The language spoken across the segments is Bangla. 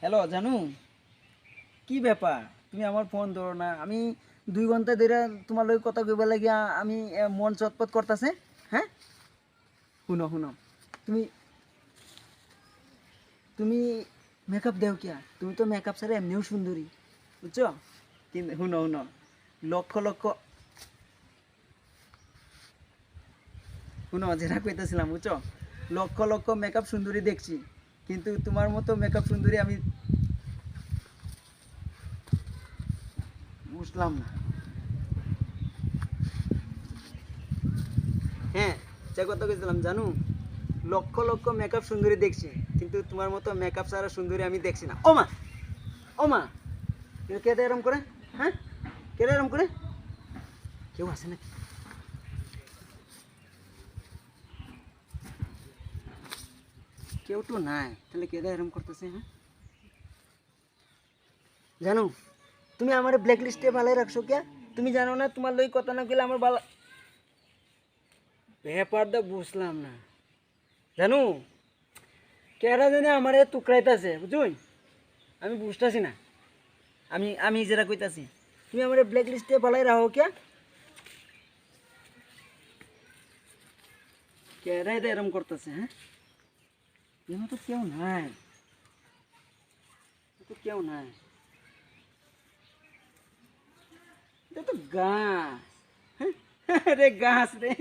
হ্যালো, জানু। কি ব্যাপার? তুমি আমার ফোন ধরো না। আমি দুই ঘণ্টা ধরে তোমার লগে কথা কইবার লাগিয়া আমি মন চটপট করতেছে হ্যাঁ? শুনো শুনো। তুমি তুমি মেকআপ দেও কিয়া? তুমি তো মেকআপ ছাড়া এমনিও সুন্দরী, বুঝছ? কিন্তু শুনো শুনো। লক্ষ লক্ষ শুনো, যেটা কইতেছিলাম, বুঝছ? লক্ষ লক্ষ মেকআপ সুন্দরী দেখছি। কিন্তু তোমার মতো মেকআপ সুন্দরী আমি বুঝলাম না। হ্যাঁ যে কথা কইছিলাম, জানো? লক্ষ লক্ষ মেকআপ সুন্দরী দেখছি, কিন্তু তোমার মতো মেকআপ ছাড়া সুন্দরী আমি দেখছি না। ও মা ও মা কেটে এরম করে হ্যাঁ? কেটে এরম করে? কেউ আছে নাকি? কেউ তো নাই তাহলে কেদা এরম করতেছে হ্যাঁ জানো তুমি আমার ব্ল্যাক লিস্টে ভালো রাখছো কে তুমি জানো না তোমার লই কথা না গেলে আমার ভালো ব্যাপারটা বুঝলাম না জানো কেরা জানে আমার টুকরাইতেছে বুঝুই আমি বুঝতেছি না আমি আমি যেটা কইতাছি তুমি আমার ব্ল্যাক লিস্টে ভালাই রাখো কে কেরাই তো এরম করতেছে হ্যাঁ এমন তো কেউ নাই তো কেউ নাই এটা তো গাছ? রে গাছ রে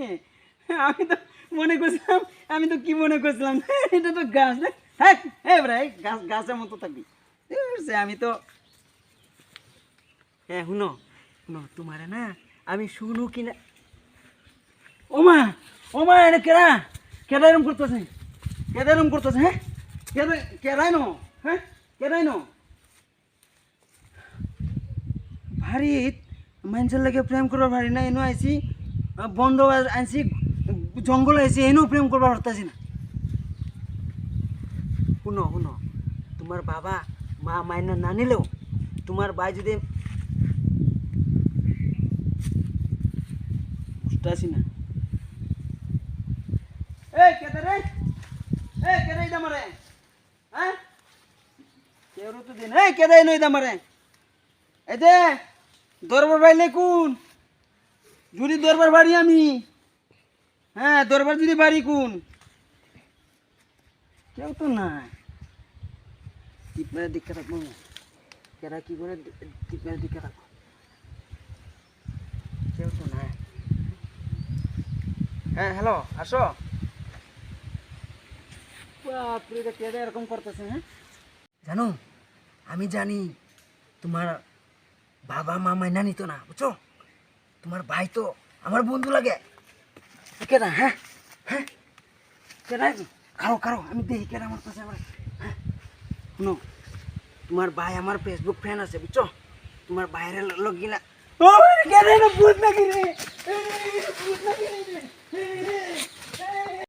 আমি তো মনে করছিলাম আমি তো কি মনে করছিলাম এটা তো গাছ রে হ্যাঁ হ্যাঁ ভাই গাছ গাছের মতো থাকবি আমি তো হ্যাঁ শুনো শুনো তোমারে না আমি শুনু কিনা ওমা ওমা এটা কেরা কেডা এরম করতেছে কেডা এরম করতেছে হ্যাঁ কেডা কেডাই নো হ্যাঁ কেডাই নো ভারী মানুষের লাগে প্রেম করবার ভারী না এনো আইসি বন্ধ আনছি জঙ্গল আইসি এনেও প্রেম করবার পারতাছি না। শুনো শুনো তোমার বাবা, মা মাইনা না নিলেও তোমার ভাই যদি বুঝতেছি না। এই কেতে রে এই কেতে ইদা মারে হ্যাঁ কেউ তো দিন এই কেতে এনো ইদা মারে? এই দরবার বাইলে কোন? যদি দরবার বাড়ি আমি। হ্যাঁ দরবার যদি বাড়ি কোন? কেউ তো নাই। টিপমের দিকে রাখব। কেরা কি করে টিপমের দিকে রাখব? কেউ তো নাই। হ্যাঁ হ্যালো, আসো। বাপরে কেটে এরকম করতেছে হ্যাঁ? জানো আমি জানি তোমার বাবা মা মাইনা নিত না বুঝছ তোমার ভাই তো আমার বন্ধু লাগে কেনা হ্যাঁ হ্যাঁ কেনা খাও খাও আমি দেখি কেনা আমার কাছে আমার হ্যাঁ শুনো তোমার ভাই আমার ফেসবুক ফ্রেন্ড আছে বুঝছ তোমার বাইরে লোক গিলা ও কেনা ভূত নাকি রে ভূত নাকি রে